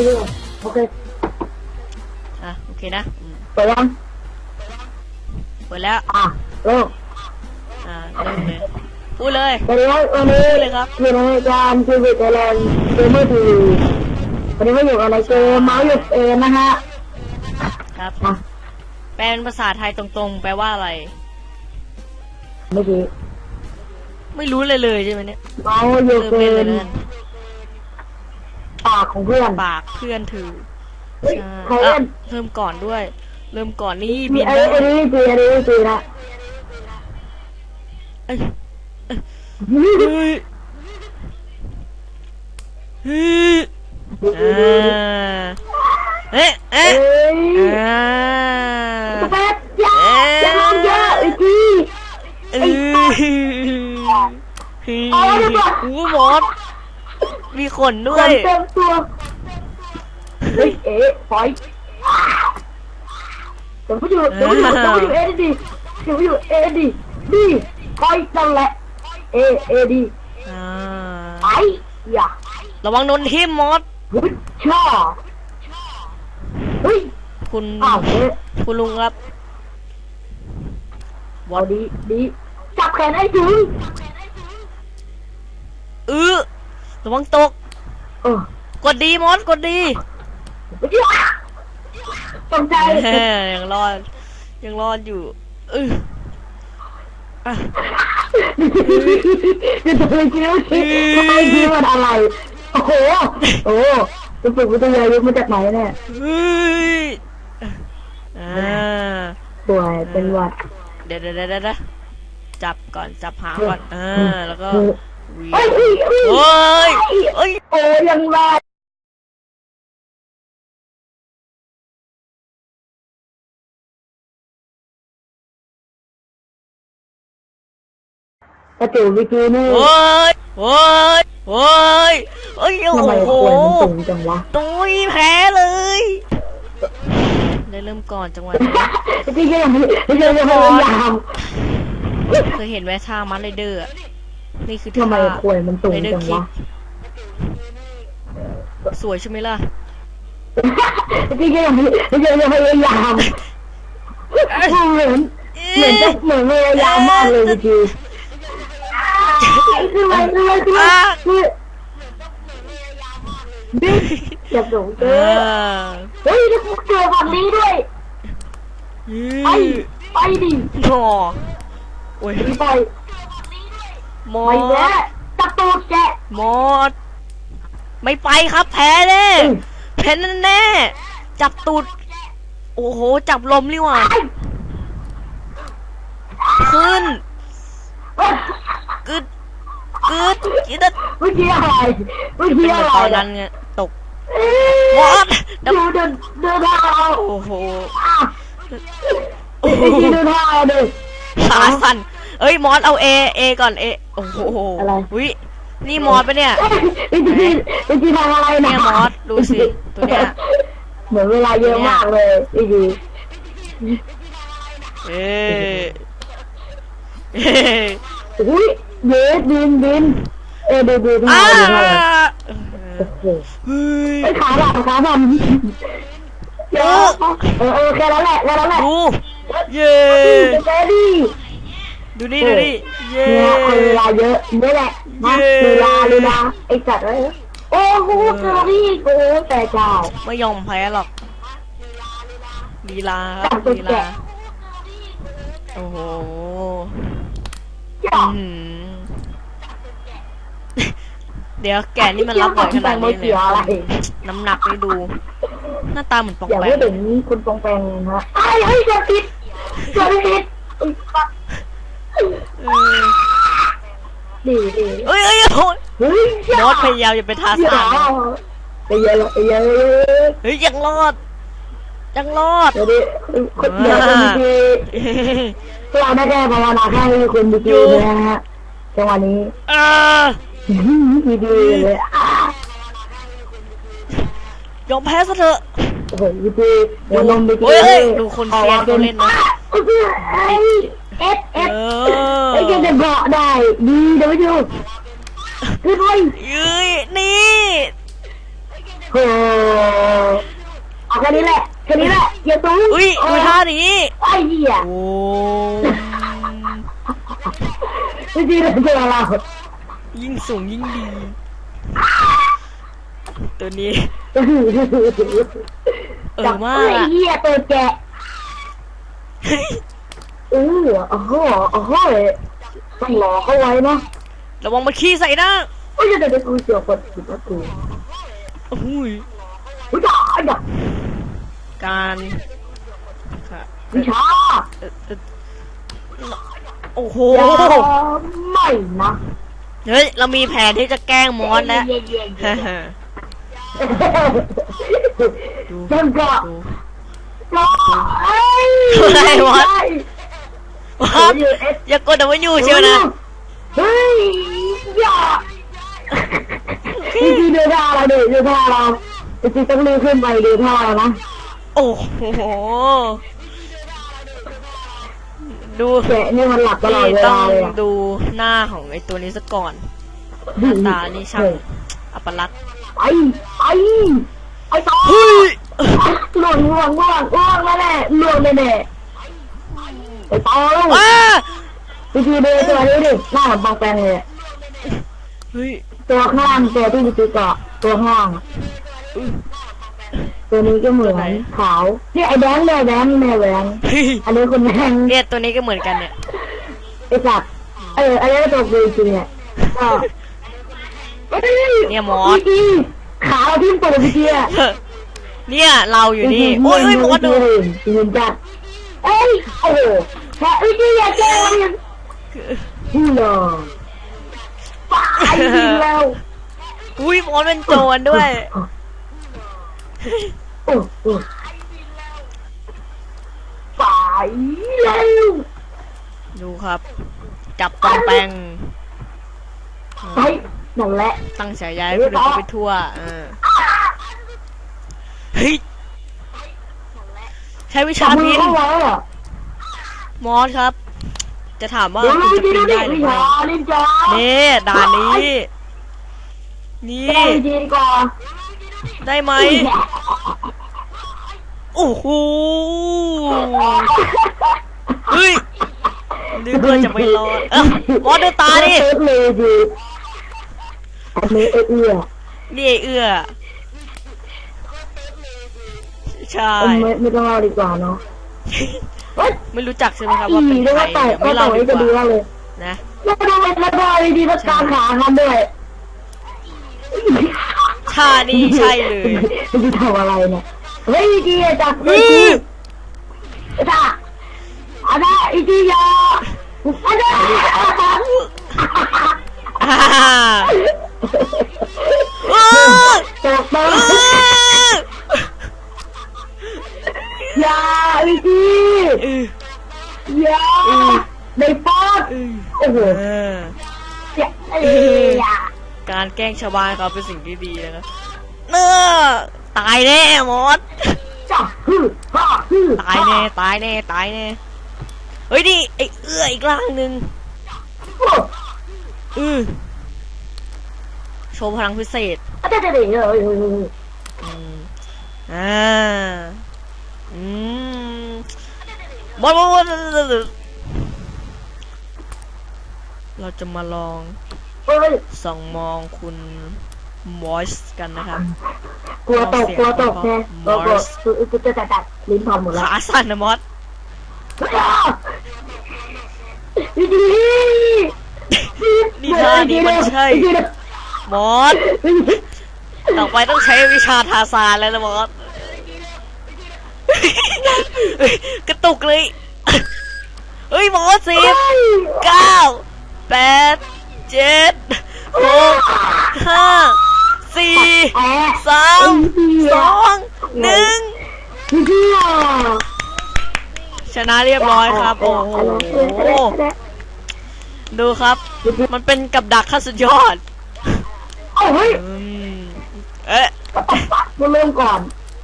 ดีด้วยโอเคอะโอเคนะอืมเปิดยังเปิดแล้ว อะเริ่มอ่าเริ่มเลยพูดเลยสวัสดีครับวันนี้เลยครับ อยู่ในรายการทีวีไทยแลนด์เกมเมอร์ทีวีวันนี้มาอยู่กับในเกมเมาส์หยุดเองนะฮะครับ อะแปลเป็นภาษาไทยตรงๆ แปลว่าอะไร เมื่อกี้ไม่รู้เลยเลยใช่ไหมเนี่ย เมาส์หยุเริ่ดมเอเล่นเลยงแล้วกัน ปากของเพื่อนปากเพื่อนถือเฮ้ยใช่ใครเล่อะนเริ่มก่อนด้วย เริ่มก่อนนี่มีบินไอ้ได้ไอ้นี่จีอันนี้จีนะเอ้ยเฮ้ยเฮ้ยอ่าเอ๊ะเอ้เอ๊ะยอ่าแป๊บอยาอย่าลงเยอะไอ้จี เอ้ยเฮ้ยเอาดีกว่าโอ้หมด มีขนด้วเต็ยมเต็มตัวเฮ้ยเอ๊ะปล่อยเดี๋ยวไปอยู่เดี๋ยวไปอยู่เดี๋ยวไปอยู่เอดีเดี๋ยวไปอยู่เอดีดีปล่อยนั่นแหละเอเอดีอ่าไอ้อย่า ระวังโดนทิ่มมอสวุ้ยช่อเฮ้ยคุณอ้าวเอ๊ะคุณลุงครับเอาดีดีจับแขนให้ถึงเออ ระวังตก เออกดดีมอสกดดีอย่าตกใจแหมยังรอด ยังรอดอยู่เอออะจะทำไมคิ้วคิ้วทำไมคิ้วมันอะไร โอ้โห โอ้จะฝึกวิทยายุทธมาจากไหนเนี่ยเฮ้ยอ่าป่วยเป็นหวัด เดี๋ยวเดี๋ยวเดี๋ยวเดี๋ยวจับก่อนจับหางก่อนอ่าแล้วก็ เหวียเฮ้ยงเฮ้ยเฮ้ยเฮ้ยเฮ้ยโอ้ยังไงกระติววิกีนี่เฮ้ยเฮ้ยเฮ้ยเฮ้ยโอ้ทำไมโหควยมันสูงจังวะตุยแพ้เลยได้เริ่มก่อนจังหวะนี้พี่ก็ยังไม่พี่ก็ยังไม่พยายามเคยเห็นแวะท่ามัดไรเดอร์อะ นี่คือทำไมท่าควยมันสูงไรเดอจัร์งคิวะกสวยใช่ไหมล่ะพี่ก็ยังไม่พี่ก็ยังพยายามเหมือนเหมือนจะเหมือนพยายามมากเลยเมื่อกี้คือมันคือมันคือมันคือบิ๊กอย่าสูงเกิอ่านเฮ้ยถ้ากูเจอแบบนี้ด้วยไปไปดิหนอโอ้ยไป มอไปสแล้วตะตูดแกะมอสไม่ไปครับ แพ้แน่แพ้แน่ๆจับตูด โอ้โห จับลมนี่หว่า ขึ้นกึดกึดกึดเมื่อกี้อะไรเมื่อเป็นกี้เหมือะอนไรตอนนั้นไงตกเอ๊ะมอสดูเดินเดินท่าเราโอ้โหอะโอ้ไอ้โหที่เดินท่าเราดิขาสั่น เอ้ยมอสเอาเอเอก่อนเอโอ้โหอะไร วินี่มอสปะเนี่ยไอ้ที่ไอ้ที่ทำอะไรนะเนี่ยมอสดูสิตัวเนี้ยเหมือนเวลาเยอะมากเลยไอ้ดีเอ้ยเอ้ยอุ้ยเยสบินบินเออดูดูดูอ้าดูดูโอ้โหเฮ้ยไอ้ขาหลับขาหลับเยอะเออเออแค่นั้นแหละแค่นั้นแหละดูเย้เจดี้ ดูนี่ดูนี่เย้เนี่ยคนเวลาเยอะนี่แหละนะเวลาเวลาไอ้สัตว์เอ้ยโอ้โหเจอรี่โอ้แต่เจ้าไม่ยอมแพ้หรอกลีลาคจัรับบตัวลีแกะลาโอ้โหจ้าอื้อหือเดี๋ยวแกนี่มันรับบ่อยขนาดนี้เลยน้ำหนักไปดู หน้าตาเหมือนปองอย่าแปพูดงถึงคุณปองแปงนะไอ้ไอ้เกิดผิดเกิดผิดเออ ดีดีเอ้ยเอ้ยโอ้ยเฮ้ยมอสพยายามอย่าไปทาอย่าสานนะไปเยอะละไปเยอะเฮ้ยยังรอดยังรอดเดี๋ยวดิคนเดียวคนดีพวกเราได้แค่ภาวนาให้คุณดีดีนะฮะจังหวะนี้เออดีดีเลยอะยอมแพ้ซะเถอะโอ้โหดีดีเดี๋ยวนมดีดีเฮ้ยเฮ้ยดูคนเซียนเขาเล่นนะ เอฟเอฟเอไอ้แกอจะเกาะได้ ดีเดี๋ยวไปดูขึ้นไปยืยนี่โอ้เอาแค่นี้แหละแค่นี้แหละอย่าตุ้งอุ้ยดูท่านี้ไอ้เหี้ยโอ้ไม่ดีเลยเจอเรายิ่งสูงยิ่งดี ตัวนี้เออมากไอ้อะเหี้ยตัวแกะเออโอ้โหโอ้โหต้องหลอกเขาไว้นะระวังมันขี้ใส่หน้าโอ้ยเดี๋ยวเดี๋ยวกูเสียวคนผิดว่ากูอุ้ยอุ้ยจ้าจ้าการค่ะวิชาเอ่อเอ่อโอ้โหอย่าไม่นะเฮ้ยเรามีแผนที่จะแกล้งมอสแล้วเย่เย่เย่ฮ่าดูจังกะๆดูจ้าไอ้อะไรวะ มอสอย่ากดแต่ว่าอยู่เชียวนะเฮ้ยอย่าจริงๆดูท่าเราดิดูท่าเราจริงๆต้องรีบขึ้นไปดูท่าเรานะโอ้โหดูแกะนี่มันหลับตลอดนี่เวต้อลางเลยอะดูหน้าของไอ้ตัวนี้ซะก่อนหน้าตานี่ช่างอัปลักษณ์ไปไปไอ้ต่อ เฮ้ยหล่นห่วงห่วงห่วงแน่ๆหล่นแน่ๆ ไอ้ต่อลูกอ้าวิธีดูตัวนี้ดิหน้าเหมือนบางแปลงเลยอะเฮ้ยตัวข้างตัวที่วิธีเกาะตัวข้างอะตัวนี้ก็เหมือนขาวนี่ไอ้แบงค์เนี่ยแบงค์เนี่ยแบงค์เฮ้ยอันนี้คุณแบงค์เนี่ยตัวนี้ก็เหมือนกันเนี่ยไอ้สัตว์เอออันนี้ก็ตัวกูจริงๆเนี่ยก็เอ้ยเนี่ยมอส วิธีขาวที่ตัววิธีอะเนี่ยเราอยู่นี่โอ้ยเอ้ยมอสดู ยืนจัดเอ้ยโอ้โห แค่วิธีอย่าแกล้งมันฮู้เหรอตายจริงแล้วอุ้ยมอสเป็นโจรด้วย โอ้โหตายแล้วดูครับ จับปองแปงไปนั่นแหละ ตั้งฉายาให้คนอื่นเขาไปทั่วเออเฮ้ยใช้วิชาพิน เข้าไว้อะ มอสครับ จะถามว่าเดี๋ยวคุเราณวิจะธีปีดูนดิได้หรืวิอไม่ชาลิ้นจ้านี่ด่านนี้ นี่ได้วิธีดีกว่าได้ไหม โอ้โห เฮ้ยนึกว่าจะไม่รอดเอ้ามอสดูตาดิ เอ็กเลยดิอันนี้เอ็กเอื้อนี่ไอ้เอื้อ ใช่เออไม่ไม่ต้องเล่าดีกว่าเนาะเฮ้ย ไม่รู้จักใช่ไหมครับอีว่าเป็นเรียกใครว่าแต่เดี๋ยวก็ไม่แต่เล่าดีไว้กจะว่าดีมากเลยนะแล้วดูเป็นระบายดีๆแล้วกางขากันด้วยท่านี่ใช่เลยไม่รู้ทำอะไรเนี่ยเฮ้ยดีอะจับอื้กูอจ้าอันนั้นอีจียาอันนั้นอ่าเออตกมาเออ อย่าอีจี เออ อย่าในป๊อดเออโอ้โหเอออย่าเอ้ยอย่าการแกล้งชาวบ้านเขาเป็นสิ่งที่ดีนะครับเนอตายแน่มอสจ้าฮึ่ฮ่าฮึ่ตายแน่ตายแน่ตายแน่เฮ้ยนี่ไอ้เอื้ออีกร่างหนึ่งโอ้อือโชว์พลังพิเศษอาจารย์เดี๋ยวเอออืมอ่าอืม บอลบอลบอลเราจะมาลองเฮ้ยส่องมองคุณมอสกันนะครับกลัวตกกลัวตกแน่กลัวกลัวกูจะจัดจัดลิ้นพองหมดแล้วขาสั่นนะมอสดีดีนี่ท่านี้มันใช่มอสต่อไปต้องใช้วิชาทาซานแล้วนะมอสเฮ้ย กระตุกเลย เฮ้ยมอสสิบเก้าแปดเจ็ดหกห้าสี่แอะสามสองหนึ่งพี่พี่อะชนะเรียบร้อยครับ โอ้โหดูครับ มันเป็นกับดักขั้นสุดยอดโอ้เฮ้ยอืมเอ๊ะมาเริ่มก่อน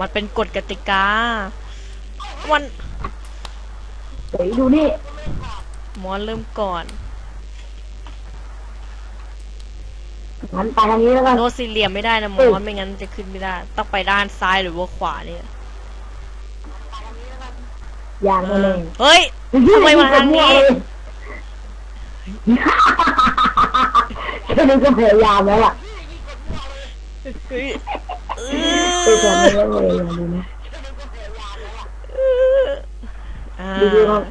มันเป็นกฎกติกา มันเฮ้ยดูนี่มอนเริ่มก่อนงั้นไปทางนี้แล้วกันโดนสี่เหลี่ยมไม่ได้นะมอสไม่งั้นจะขึ้นไม่ได้ ต้องไปด้านซ้ายหรือว่าขวาเนี่ยอย่างนั้นเลยเฮ้ย ทำไมมาทางนี้ แค่นี้ก็พยายามแล้วล่ะเฮ้ยเอคือแค่นี้อก็พยายามดูนะ อ่าดูดิครับ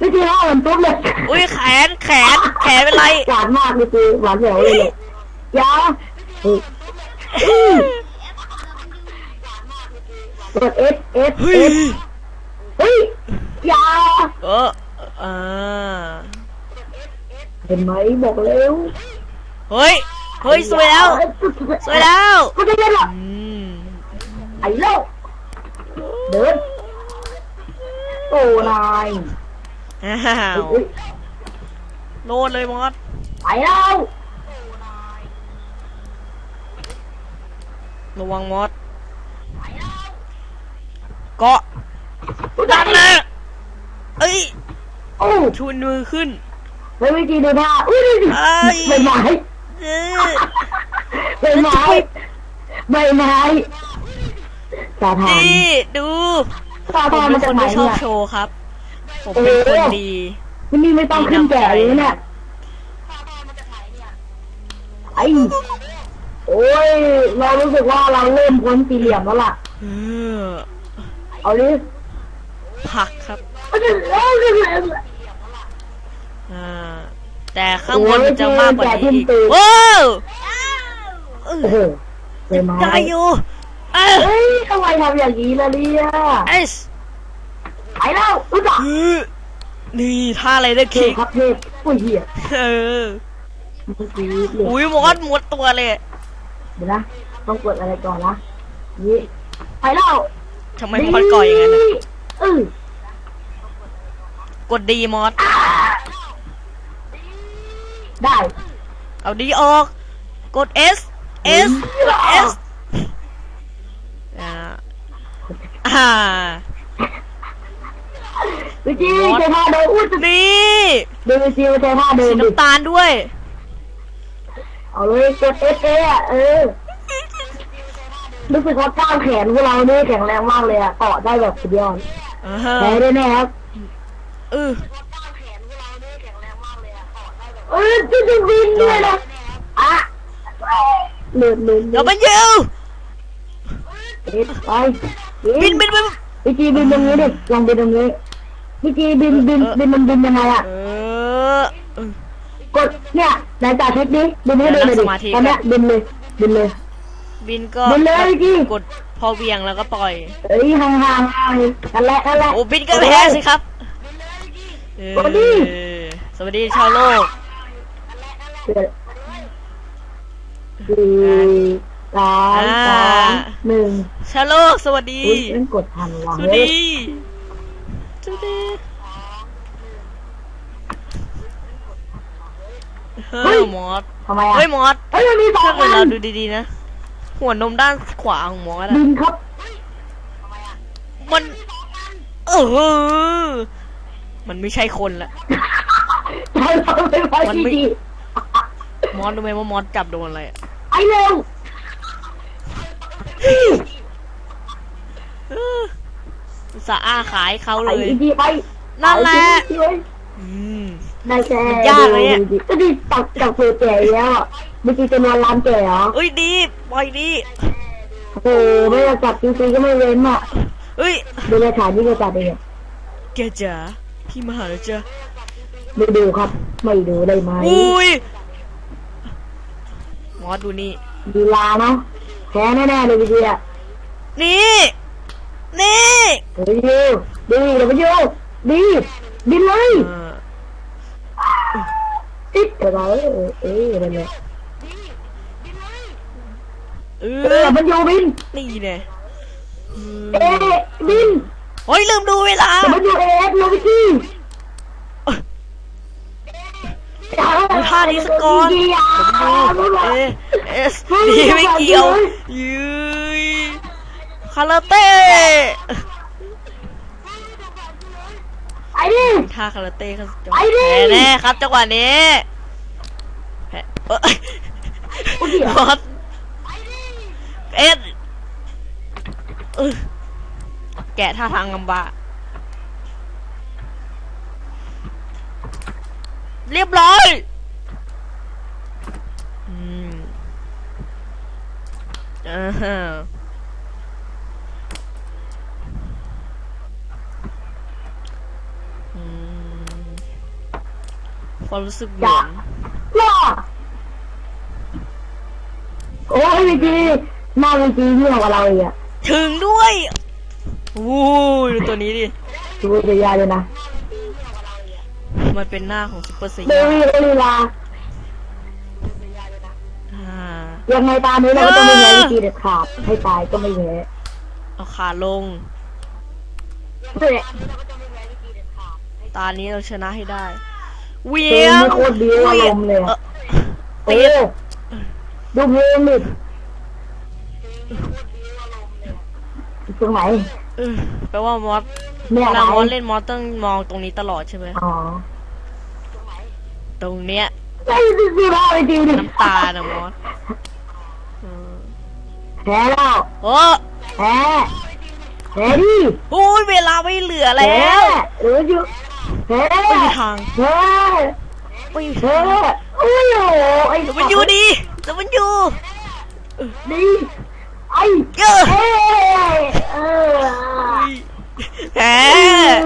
วิธีห้ามันปุ๊บเลยอุ้ยแขนแขนแขนเป็นไรหวานมากวิธีหวานแหววเลยเลยยาเฮ้ยกดเอสเอสเฮ้เอยสเฮ้ยยาเอออ่าเห็นไหมบอกเร็วเฮ้ยเฮ้ยสวยแล้ว สวยแล้วไม่ได้เล่นหรอกอืม ไอ้โลกเดิน โอ้นายอ้าวเฮ้ยโลดเลยมอสไปแล้วระวังมอสเกาะดันนะเอ้ยโอ้ชูมือขึ้น ไม่วิธีดูท่าอุ้ยดูดิเอ้ย ใบไม้เออใบไม้ใบไม้สาธารนี่ดู สาผมธารเป็มานคจากนไหนที่ชอบเนี่ย โชว์ครับ ผมเป็นคนดีมันนี่ไม่ต้องขึ้นแก่เลยเนี่ยไอ้โอ้ย เรารู้สึกว่าเราเริ่มพ้นสี่เหลี่ยมแล้วล่ะ เออเอาดิผักครับเอาดิเอาดิอ่า แต่ข้างบนมันจะมากกว่านี้อีกโอ้ยโอ้โอ้โหใบไม้ได้อยู่ เอ้ยเฮ้ยทำไมทำอย่างนี้ล่ะเนี่ยเอ้ยไปแล้วรู้จักเออนี่ท่าอะไรเดอร์เทคิกครับเทพอุ้ยเหี้ยเออเมื่อกี้เหลืออุ้ยมอสหมดตัวเลยเดี๋ยวนะต้องกดอะไรก่อนนะนี่ไปแล้วทำไมมอสก่อยอย่างนั้นนะเออกดดีมอสได้เอาดีออก กด S S กด S อ่าอ่าวิจีมอสใช้ท่าเดินอุ้ยนี่ดูวิจีใช้ท่าเดิสีนดิน้ำตาลด้วย เอาเลยกดเอสเอะเออรู้สึกว่าก้าวแขนพวกเรานี่แข็งแรงมากเลยอะเกาะได้แบบสุดยอดอ่าฮะแพ้ได้แน่ครับเออเออจะจะบินด้วยนะอะเลื่อนเลื่อนเดี๋ยวมันยิว เอ็ดไปบินบินบินวิจีบินตรงนี้ดิลองบินตรงนี้วิจีบินบินบินมันบินยังไงอะเออเออกดเนี่ยไหนจ่าเช็คดิบินให้ดูเลยดิตอนเนี้ยบินเลยบินเลยบินก็บินเลยพี่กดพอเวียงแล้วก็ปล่อยเอ้ยห่างห่างห่างนั่นแหละนั่นแหละโอ้บินก็แพ้สิครับเออสวัสดีสวัสดีชาวโลก สี่สามสองหนึ่งชาวโลก สวัสดีอุ้ยเล่นกดทันว่ะสวัสเฮ้ยดีสวัสดีเฮ้ยมอสทำไมอะเฮ้ยมอสเฮ้ยมันมีสองถ้าเกิอัดเรานดูดีๆนะ หัวนมด้านขวาของมอสอะบินครับมัน เออ มันไม่ใช่คนละใช่เราไปไปมันที่ไม่ดีมอสรู้ไหมว่ามอสจับโดนอะไรอะไอ้เร็วเอออุตสาห์อ้าขายเขาเลไอ้ย ดีไปนั่นแหละไอ้ดีไปอืมได้แค่มันยากเลยอะก็ดีตักจากเสือแก่แล้วอะเมื่อกี้จะนอนร้านแก่เหรอเอ้ยดีปล่อยดีโอ้โหไม่ได้จับจริงๆก็ไม่เว้นอะเอ้ยดูเลยฐานที่กระจัดเองอะแกจ๋าพี่มาหาแล้วจ้ะไม่ดูครับ ไม่ดูได้ไหมอุ้ยมอสดูนี่ ดีลาเนาะ แพ้แน่ๆเลยพี่เจียนี่ นี่เฮ้ยดีดีเดี๋ยวไปดูดีบินเลยเออติดกับเราเออเออนั่นแหละเอเอออมันอยู่บินนี่เนี่ยเอเออบินเฮ้ยลืมดูเวลา แต่มันอยู่เอฟโลวิกี้ ดูท่านี้สกก่อนดีอะดูเอเอสดีไม่เกี่ยวยืยคาราเต้ไอ้ดิท่าคาราเต้เขาจะไอ้ดิแพ้แน่ครับจังหวะนี้แพ้เอ้ยโอ้ยเดี๋ยวมอสเอ็ดเออแกะท่าทางลำบาก เรียบร้อยอืมอ่าฮะอืมความรู้สึกเหมืจ้ะอนว้าโอ้ยพี่จีหน้าพี่จีเยี่ยมกว่าเราอีกอะถึงด้วยวู้ยดูตัวนี้ดิดูจะยาเลยนะ มันเป็นหน้าของซุปเปอร์ซีเดวี่โอลิลาอ่า ยังไงตามนี้เราก็ต้องไม่แพ้พี่จีเด็ดขาดให้ตายก็ไม่แพ้เอาขาลง เฮ้ยตานี้เราชนะให้ได้เวีเพลยงงนี่โคตรดีอารมณ์เลยเออะอโอ้ดูเพลงดิตรงไหนเออแปลว่ามอสเนี่เวยไหนลามอสเล่นมอสต้องมองตรงนี้ตลอดใช่ไหมอ๋อ ตรงเนี้ยไอ้ดูดูเราไปจริงดิน้ำตานะมอสอืมแพ้แล้วโอ้แพ้แพ้ดิโอ้ยเวลาไม่เหลือแพ้แล้วหรืออยู่แพ้ไม่มีทางแพ้ไม่มีแพ้ทางโอ้ยโอ้ไอ้แต่มันอยู่ดีแต่มันอยู่ดีไอ้เยอะเอ้ยเออแพ้แพ้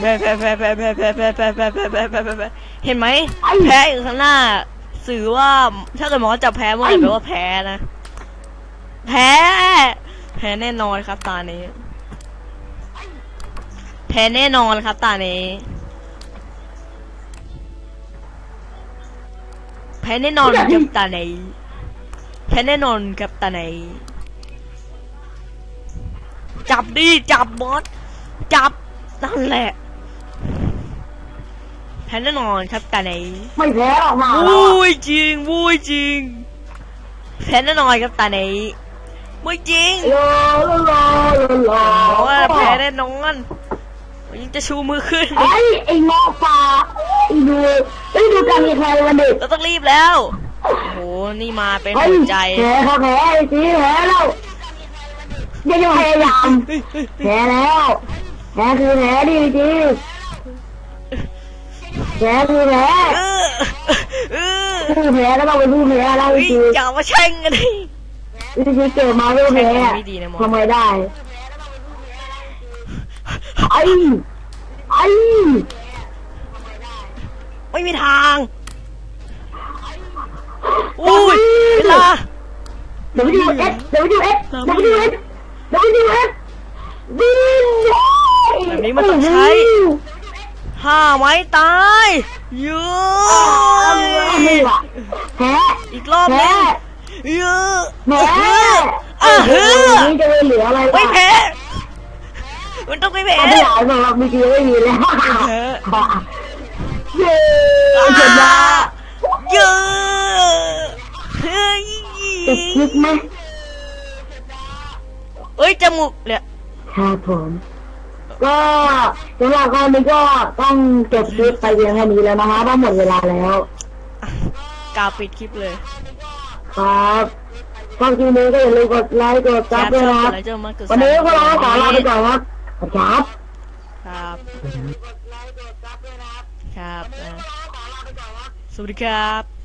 แพ้แพ้แพ้แพ้แพ้แพ้แพ้แพ้แพ้แพ้แพ้แพ้แพ้เห็นไหมแพ้อยู่ข้างหน้า สื่อว่าถ้าเกิดหมอจับแพ้เมื่อไหร่แปลว่าแพ้นะ แพ้ แพ้แน่นอนครับตานี้ แพ้แน่นอนครับตานี้ แพ้แน่นอนครับตานี้แพ้แน่นอนครับตานี้จับดิจับบอสจับนั่นแหละ แพ้แน่นอนครับตานี้ไม่แพ้หรอกนะวุ้ยจริงวุ้ยจริงแพ้แน่นอนครับตานี้ไม่จริงโลโลโลโลบอกว่าแพ้แน่นอนยังจะชูมือขึ้นไอ้ไอ้งอฟ้าไอ้ดูไอ้ดูการมีใครวันเด็กเราต้องรีบแล้วโอ้โหนี่มาเป็นเฮ้ยหัวใจแพ้ครับแพ้ไอ้จีแพ้แล้วยังจะพยายามเฮ้ยเฮ้ยเฮ้ยแพ้แล้วแพ้คือแพ้ดิจี แพ้คืแผลเออเออผลแล้ก็ต้งเป็นผู้แผลแล้วจเฮ้ยริงอย่ามาแช่งกันดิจริงเกิดมาไม่แผลทำไมได้ ไอ้ไอ้ไม่มีทางอุ้ยเลา เดี๋ยวไปดูเอสเดี๋ยวไปดูเอสเดี๋ยวไปดูเอสเดี๋ยวไปดูเอสดีแบบนี้มันต้องใช้ ห้าไม้ตายเยอะไม่ว่ะแพ้อีกรอบนึแพ้งเยอะแพ้อะเฮ้อนี่จะไม่เหลืออะไรไม่แพ้มันต้องไม่แพ้ไม่หลายสำหรับเมื่อกี้ไม่มีแล้วแพ้เย้อ่าชนะเยอะเฮ้ยติดคลิปไหมเอ้ยจมูกเนี่ยครับผม ก็สำหรับคราวนี้ก็ต้องจบคลิปไปเพียงแค่นี้แล้วนะคะเพราะหมดเวลาแล้วกาวปิดคลิปเลยครับก็คลิปนี้ก็อย่าลืมกดไลค์กดซับด้วยนะครับแล้วเจอมากดวันนี้พวกเราขอลาไปก่อนครับครับครับครับอะสวัสดีครับ